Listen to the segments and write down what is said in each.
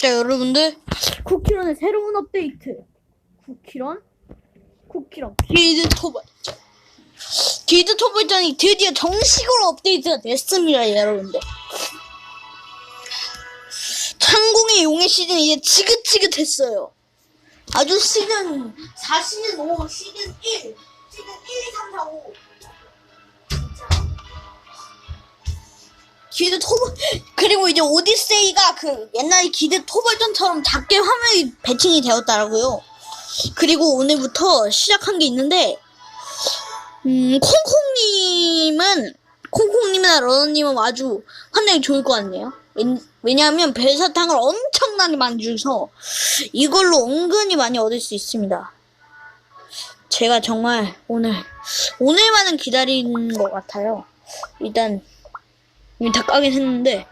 자, 여러분들. 쿠키런의 새로운 업데이트. 쿠키런? 쿠키런. 길드 토벌전. 길드 토벌전이 드디어 정식으로 업데이트가 됐습니다, 여러분들. 창공의 용의 시즌 이제 지긋지긋했어요. 아주 시즌 4 시즌 5, 시즌 1, 시즌 1, 2, 3, 4, 5. 기드 토벌 그리고 이제 오디세이가 그 옛날 기드 토벌전처럼 작게 화면이 배팅이 되었더라고요. 그리고 오늘부터 시작한 게 있는데 음 콩콩님은 콩콩님이나 러너님은 아주 환경이 좋을 것 같네요. 왠- 왜냐하면 별사탕을 엄청나게 많이 주서 이걸로 은근히 많이 얻을 수 있습니다. 제가 정말 오늘 오늘만은 기다리는 것 같아요. 일단 이미 다 까긴 했는데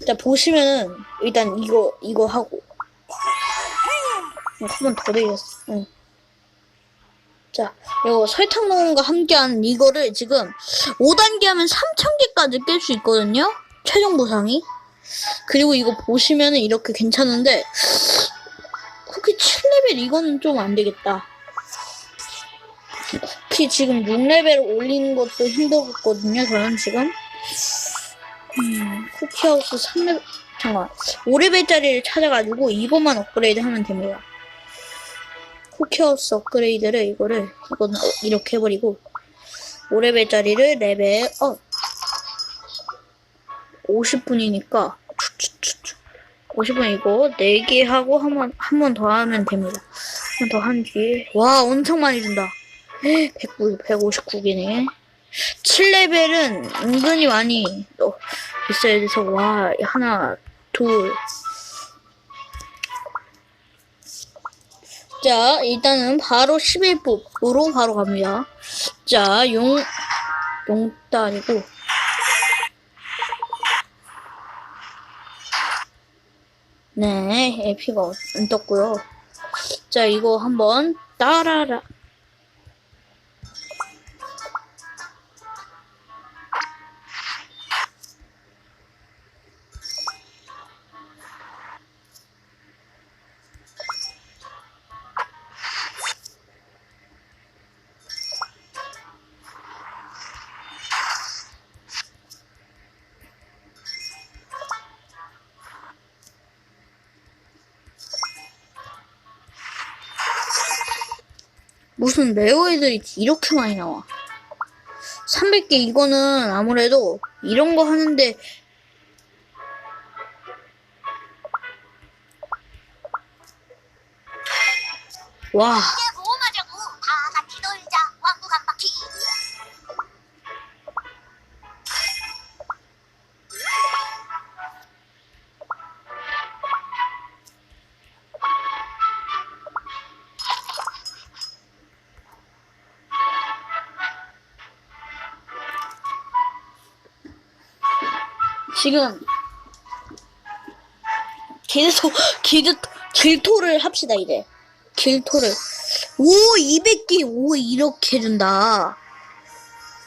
일단 보시면은 일단 이거 이거 하고 한 번 더 되겠어. 응. 자, 이거 설탕 농원과 함께하는 이거를 지금 5단계 하면 3,000개까지 깰 수 있거든요. 최종 보상이. 그리고 이거 보시면은 이렇게 괜찮은데 쿠키 7레벨 이거는 좀 안 되겠다. 쿠키 지금 6레벨 올리는 것도 힘들었거든요. 저는 지금. 음, 쿠키하우스 3레벨, 잠깐, 5레벨짜리를 찾아가지고 이것만 업그레이드 하면 됩니다. 쿠키하우스 업그레이드를 이거를, 어, 이렇게 해버리고, 5레벨짜리를 레벨 업. 50분이니까, 50분 이거 4개 하고 한 번, 한 번 더 하면 됩니다. 한 번 더 한 뒤에, 와, 엄청 많이 준다. 109, 159개네. 7레벨은 은근히 많이 어, 있어야 돼서 와 하나 둘. 자 일단은 바로 11뽑으로 바로 갑니다. 자 용 용도 아니고 네 에피가 안 떴고요. 자 이거 한번 따라라. 무슨 레어 애들이 이렇게 많이 나와. 300개 이거는 아무래도 이런 거 하는데 와 지금 길토 길토 길토를 합시다 이제. 길토를. 오 200개 오 이렇게 준다.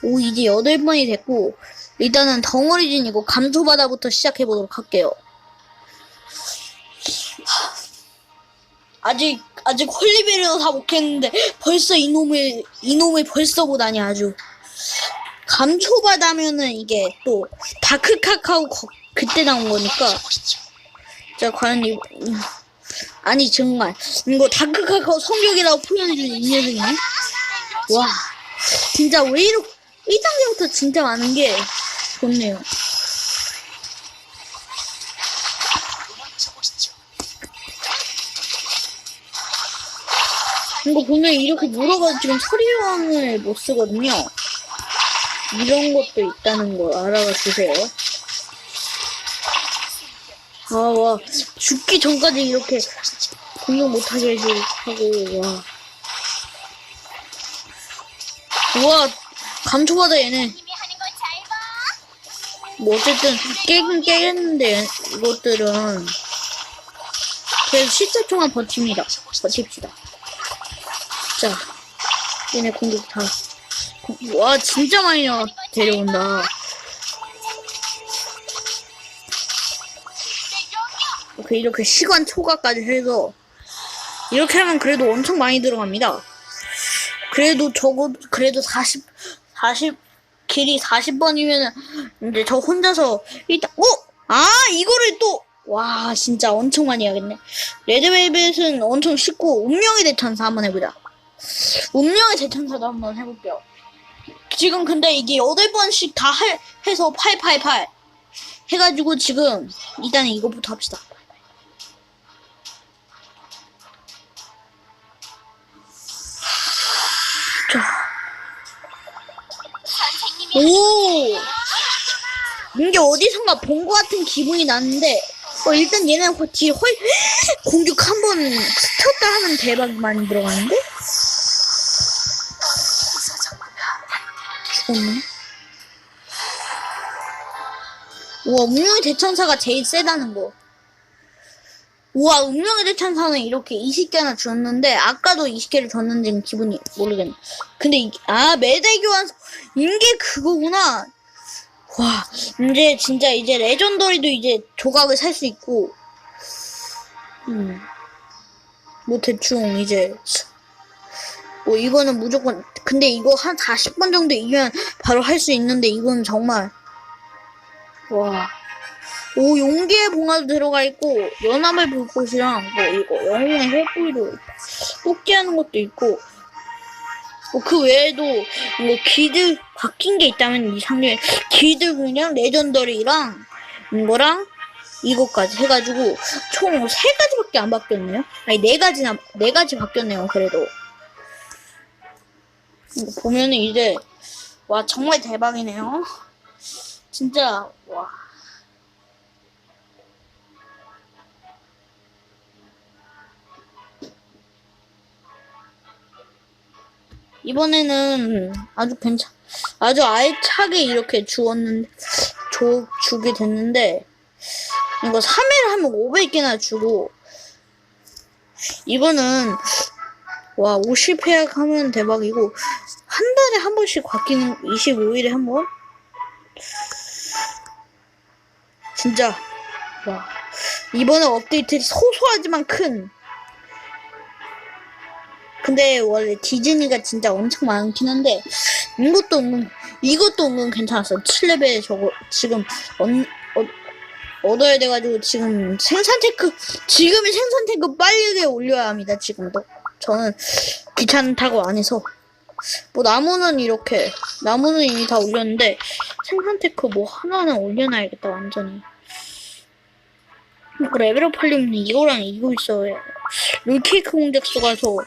오 이제 8번이 됐고 일단은 덩어리진이고 감초바다부터 시작해 보도록 할게요. 아직 아직 홀리베리도 다 못했는데 벌써 이놈을 이놈을 벌써 보다니 아주 감초바다면은 이게 또 다크 카카오 거- 그때 나온 거니까. 자 과연 이 음, 아니 정말. 이거 다크 카카오 성격이라고 표현해주는 이 녀석이네? 와. 진짜 왜 이렇게 1단계부터 진짜 많은 게 좋네요. 이거 보면 이렇게 물어가지고 지금 처리원을 못 쓰거든요 이런 것도 있다는 거 알아가 주세요. 아, 와. 죽기 전까지 이렇게 공격 못하게 해주- 하고, 와. 우와, 감초받아, 얘네. 뭐, 어쨌든, 깨긴 깨겠는데, 이것들은. 그래도 10초 동안 버팁니다. 버팁시다. 자, 얘네 공격 다. 와, 진짜 많이 나, 데려온다. 이렇게, 이렇게 시간 초과까지 해서 이렇게 하면 그래도 엄청 많이 들어갑니다. 그래도 저거 그래도 40 40 길이 40번이면은 이제 저 혼자서 일단 어? 아 이거를 또 와 진짜 엄청 많이 해야겠네. 레드벨벳은 엄청 쉽고 운명의 대천사 한번 해보자. 운명의 대천사도 한번 해볼게요. 지금 근데 이게 8번씩 다 할, 해서 888 해가지고 지금 일단 이거부터 합시다. 자. 오! 이게 어디선가 본 것 같은 기분이 나는데, 어, 일단 얘는 그 뒤에 헐, 공격 한번 스쳤다 하면 대박 많이 들어가는데? 죽었네. 우와, 운명의 대천사가 제일 세다는 거. 우와, 운명의 대천사는 이렇게 20개나 줬는데, 아까도 20개를 줬는지는 기분이 모르겠네. 근데, 이, 아, 매대 교환, 이게 그거구나. 와, 이제 진짜 이제 레전더리도 이제 조각을 살 수 있고, 음, 뭐 대충 이제, 뭐 이거는 무조건, 근데 이거 한 40번 정도 이기면 바로 할 수 있는데 이건 정말, 와. 오, 용기의 봉화도 들어가 있고, 연합의 불꽃이랑, 뭐, 이거, 영웅의 횃불도 있고, 뽑기하는 것도 있고, 뭐, 그 외에도, 뭐, 기드, 바뀐 게 있다면, 이 상점에, 기드랑 레전더리랑, 이거랑, 이거까지 해가지고, 총 세 가지밖에 안 바뀌었네요? 아니, 네 가지나, 네 가지 바뀌었네요, 그래도. 이거 보면은 이제, 와, 정말 대박이네요. 진짜, 와. 이번에는 아주 괜찮, 아주 알차게 이렇게 주었는데, 줘, 주게 됐는데, 이거 3회를 하면 500개나 주고, 이거는, 와, 50회 하면 대박이고, 한 달에 한 번씩 바뀌는, 25일에 한 번? 진짜, 와. 이번에 업데이트 소소하지만 큰, 근데 원래 디즈니가 진짜 엄청 많긴 한데 이것도 은근 이것도 은근 괜찮았어. 7레벨 저거 지금 얻, 얻, 얻어야 돼가지고 지금 생산 테크 지금이 생산 테크 빨리 올려야 합니다. 지금도 저는 귀찮다고 안 해서 뭐 나무는 이렇게 나무는 이미 다 올렸는데 생산 테크 뭐 하나는 올려놔야겠다 완전히. 그 레벨업 하려면 이거랑 이거 있어야 롤케이크 공작소 가서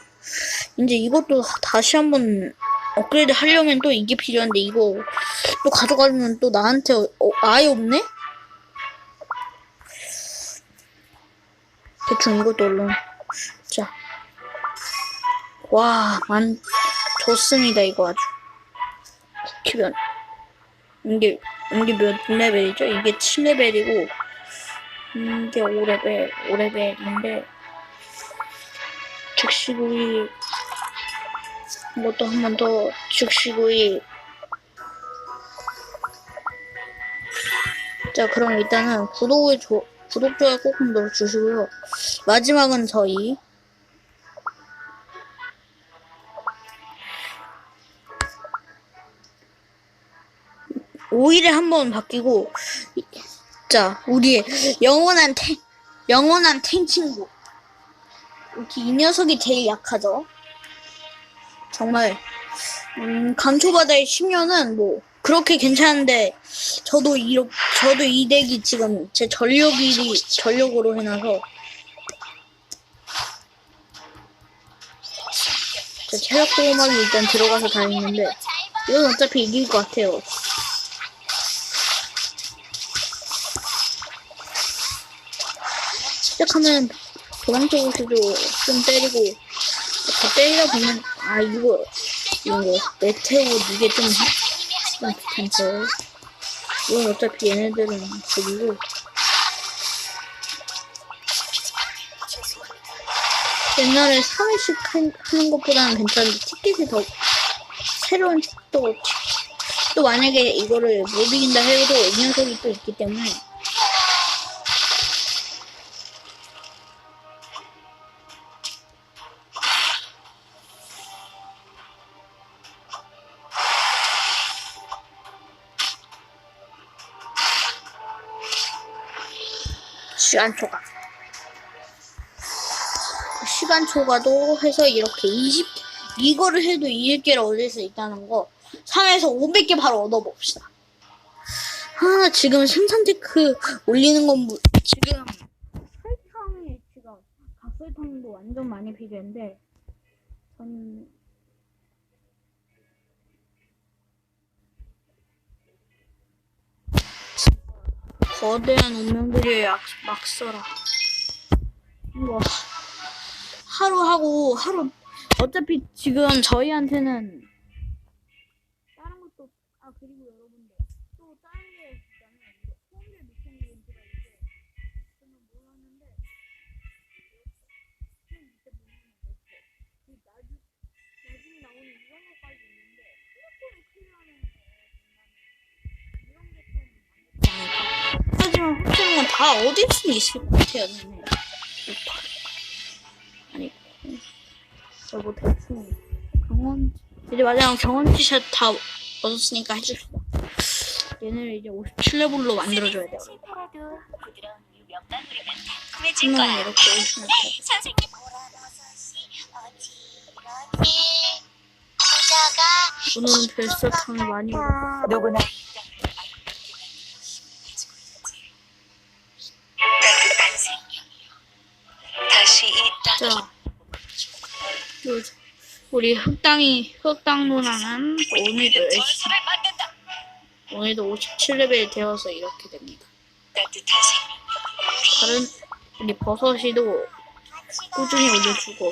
이제 이것도 다시 한번 업그레이드 하려면 또 이게 필요한데 이거 또 가져가려면 또 나한테 어, 아예 없네? 대충 이것도 얼른 자. 와, 만, 좋습니다, 이거 아주. 쿠키변. 이게, 이게 몇 레벨이죠? 이게 7레벨이고, 이게 5레벨, 5레벨인데, 즉시구이 이것도 한 번 더 즉시구이 자 그럼 일단은 구독을 조, 구독 좋아요 꼭좀 눌러주시고요 마지막은 저희 오일에 한 번 바뀌고 이- 자 우리의 영원한 탱 영원한 탱 친구 이 녀석이 제일 약하죠. 정말 음, 강초바다의 10년은 뭐 그렇게 괜찮은데 저도 이렇 저도 이 덱이 지금 제 전력이 전력으로 해놔서 제 체력 보호막이 일단 들어가서 다니는데 이건 어차피 이길 것 같아요. 시작하면 도망 쪽에서도 좀 때리고 더 때리다 보면 아 이거 이거 메테오 이게 좀 좀 괜찮죠 이건 어차피 얘네들은 저기고. 옛날에 3회씩 하는 것보다는 괜찮은데 티켓이 더 새로운 또, 또 만약에 이거를 못 이긴다 해도 이 녀석이 또 있기 때문에 시간 초과. 시간 초과도 해서 이렇게 20, 이거를 해도 20개를 얻을 수 있다는 거. 3에서 500개 바로 얻어봅시다. 아, 지금 생산 테크 올리는 건 뭐- 지금 설탕이 지금 각설탕도 완전 많이 필요한데 전 거대한 운명들이 막, 막 써라. 뭐 하루 하고 하루 어차피 지금 저희한테는 하지만 확실한 건다 어딜 수 있을 것 같아요. 네네. 아니 저뭐 대충 경원 이제 마지막 경원티샷 다 얻었으니까 해줍시다. 얘네를 이제 57레벨로 만들어줘야 돼요. 실패라도 부드러운 우유 몇만 그릇은 달콤해질 한 명은 거야. 이렇게 56레벨. 선생님. 어지러지 부자가 오늘은 별사탕을 많이 먹어. 누구나 자, 요- 우리 흑당이 흑당 누나는 오늘도. 오늘도 57레벨 되어서 이렇게 됩니다. 다른 우리 버섯이도 꾸준히 올려주고.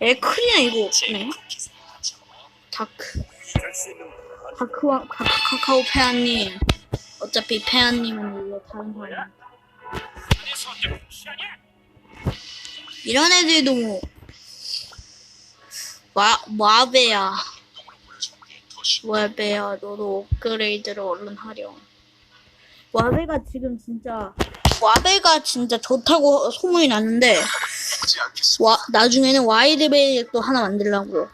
에크리는 이거 없네. 다크 다크와 다크 카카오 페아님 어차피 페아님은 원래 다른 사람. 이런 애들도 뭐 와, 와베야. 와베야 너도 업그레이드를 얼른 하렴. 와베가 지금 진짜 와베가 진짜 좋다고 소문이 났는데 와, 나중에는 와이드베이 또 하나 만들라고요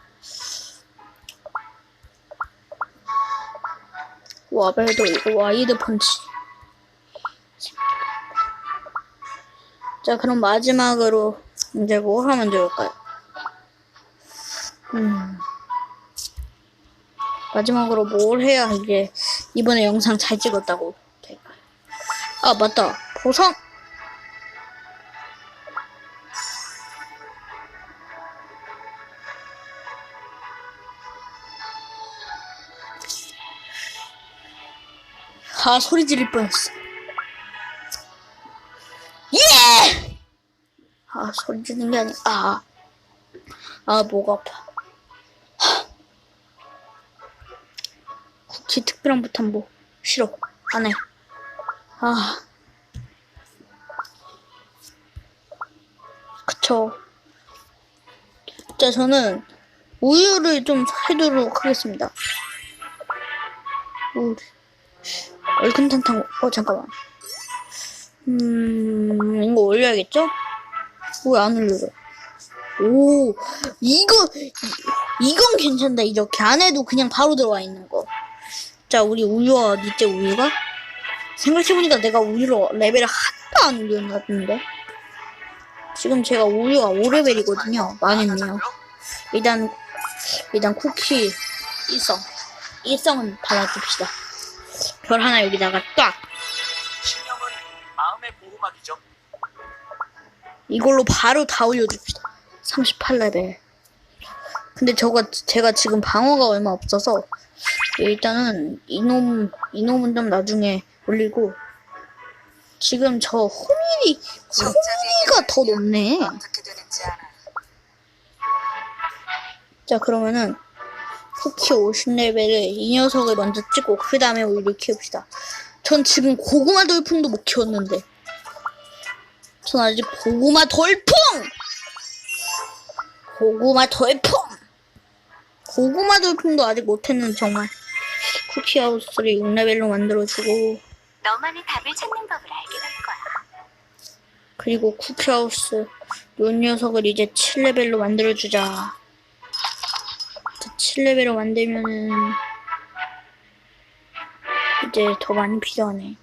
와베도 이거 와이드 펀치 자 그럼 마지막으로 이제 뭐 하면 좋을까요? 음 마지막으로 뭘 해야 이게 이번에 영상 잘 찍었다고 될까요? 아 맞다 보상 아 소리 지를 뻔했어 아 소리 지르는 게 아니 아, 아 목 아파. 쿠키 특별한 부탄 뭐 싫어. 안 해. 아. 그쵸. 자 저는 우유를 좀 해두도록 하겠습니다. 우유. 얼큰탕탕 어 잠깐만. 음 이거 올려야겠죠? 왜안 올려요? 오 이거 이- 이건 괜찮다. 이렇게 안에도 그냥 바로 들어와 있는 거. 자 우리 우유와 니째 우유가? 생각해보니까 내가 우유로 레벨을 하나도 안 올렸는데? 지금 제가 우유가 5레벨이거든요. 망했네요. 일단 일단 쿠키 1성 1성은 달아줍시다. 별 하나 여기다가 딱 이걸로 바로 다 올려줍시다. 38레벨. 근데 저가 제가 지금 방어가 얼마 없어서 일단은 이놈 이놈은 좀 나중에 올리고 지금 저 호밀이 호밀이가 더 높네. 자 그러면은 쿠키 50레벨을 이 녀석을 먼저 찍고 그 다음에 우유를 키웁시다. 전 지금 고구마 돌풍도 못 키웠는데 전 아직 고구마 돌풍! 고구마 돌풍! 고구마 돌풍도 아직 못했는 정말 쿠키 하우스를 6레벨로 만들어주고 너만의 답을 찾는 법을 알게 될 거야. 그리고 쿠키 하우스 요 녀석을 이제 7레벨로 만들어주자 7레벨로 만들면은 이제 더 많이 필요하네.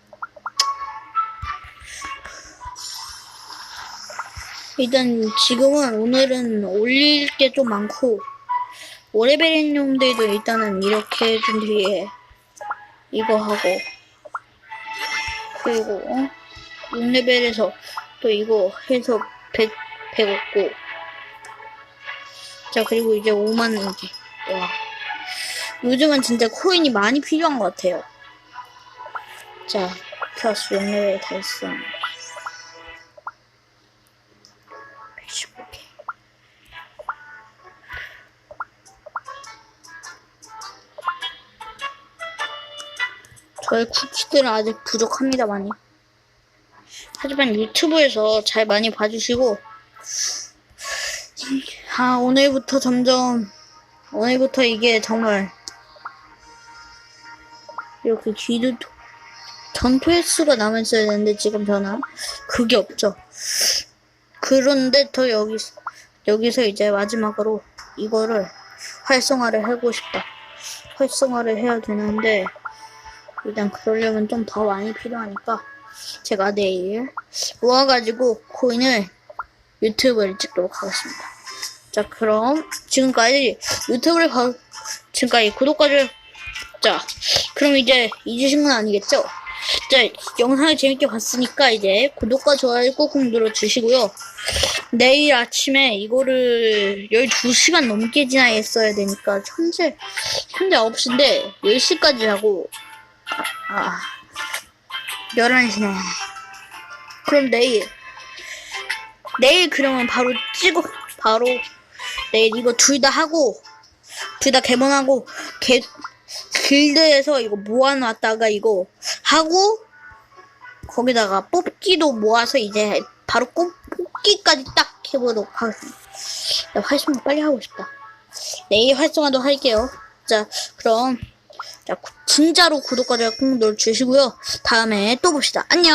일단 지금은 오늘은 올릴 게 좀 많고 5레벨인 놈들도 일단은 이렇게 해준 뒤에 이거 하고 그리고 어? 6레벨에서 또 이거 해서 100, 100 얻고. 자 그리고 이제 5만 원기 와. 요즘은 진짜 코인이 많이 필요한 것 같아요. 자 플러스 6레벨 달성 저의 쿠키들은 아직 부족합니다 많이. 하지만 유튜브에서 잘 많이 봐주시고 아 오늘부터 점점 오늘부터 이게 정말 이렇게 기도 전투 횟수가 남아있어야 되는데 지금 저는 그게 없죠. 그런데 더 여기서 여기서 이제 마지막으로 이거를 활성화를 하고 싶다. 활성화를 해야 되는데 일단 그러려면 좀 더 많이 필요하니까 제가 내일 모아가지고 코인을 유튜브를 찍도록 하겠습니다. 자, 그럼 지금까지 유튜브를 봐, 지금까지 구독까지 자, 그럼 이제 잊으신 건 아니겠죠? 자, 영상을 재밌게 봤으니까 이제 구독과 좋아요 꾹꾹 눌러주시고요. 내일 아침에 이거를 12시간 넘게 지나했어야 되니까 현재 현재 9시인데 10시까지 하고 아 11시네. 그럼 내일 내일 그러면 바로 찍어 바로 내일 이거 둘 다 하고 둘 다 개봉하고 개 길드에서 이거 모아놨다가 이거 하고 거기다가 뽑기도 모아서 이제 바로 꼽, 뽑기까지 딱 해보도록 하겠습니다. 야, 활성화 빨리 하고 싶다. 내일 활성화도 할게요. 자, 그럼 진짜로 구독과 좋아요 꾹 눌러주시고요. 다음에 또 봅시다. 안녕!